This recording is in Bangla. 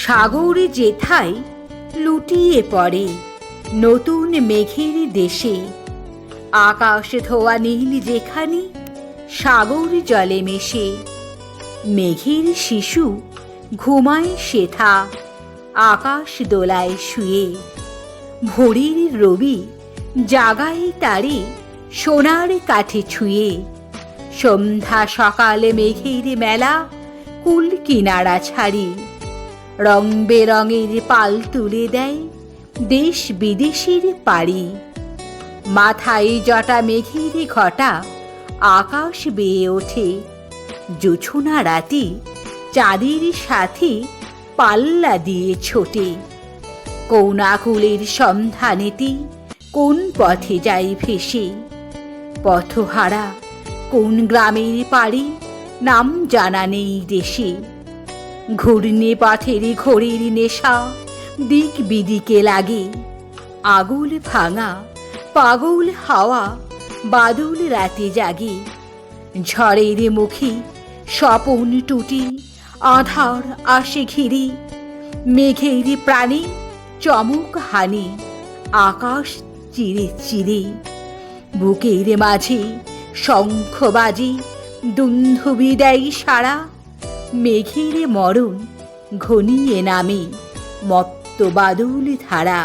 সাগর যেথায় লুটিয়ে পড়ে নতুন মেঘের দেশে। আকাশ ধোয়া নীল যেখানে সাগর জলে মেশে। মেঘের শিশু ঘুমায় সেথা, আকাশ দোলায় শুয়ে। ভোরের রবি জাগায় তারে সোনার কাঠে ছুঁয়ে। সন্ধ্যা সকালে মেঘের মেলা কুল কিনারা ছাড়ি। রং বেরঙের পাল তুলে দেয় দেশ বিদেশের পাড়ি। মাথায় জটা মেঘের ঘটা, আকাশ বেয়ে ওঠে। জোছনা রাতে চাঁদের সাথে পাল্লা দিয়ে ছোটে। কোন আকুলের সন্ধানেতে কোন পথে যাই ভেসে? পথহারা কোন গ্রামের পাড়ি নাম জানা নেই দেশে। ঘূর্ণে পথের ঘড়ির নেশা, দিক বিদিকে লাগে। আগুল ভাঙা, পাগল হাওয়া, বাদুল রাতে জাগে। ঝড়ের মুখে স্বপন টুটি, আধার আসে ঘিরে। মেঘের প্রাণী চমক হানি, আকাশ চিরে চিরে। বুকের মাঝে শঙ্খ বাজে দুন্ধুবি দেয় সারা। মেঘের মরণ ঘনিয়ে নামে মত্ত বাদুল ধারা।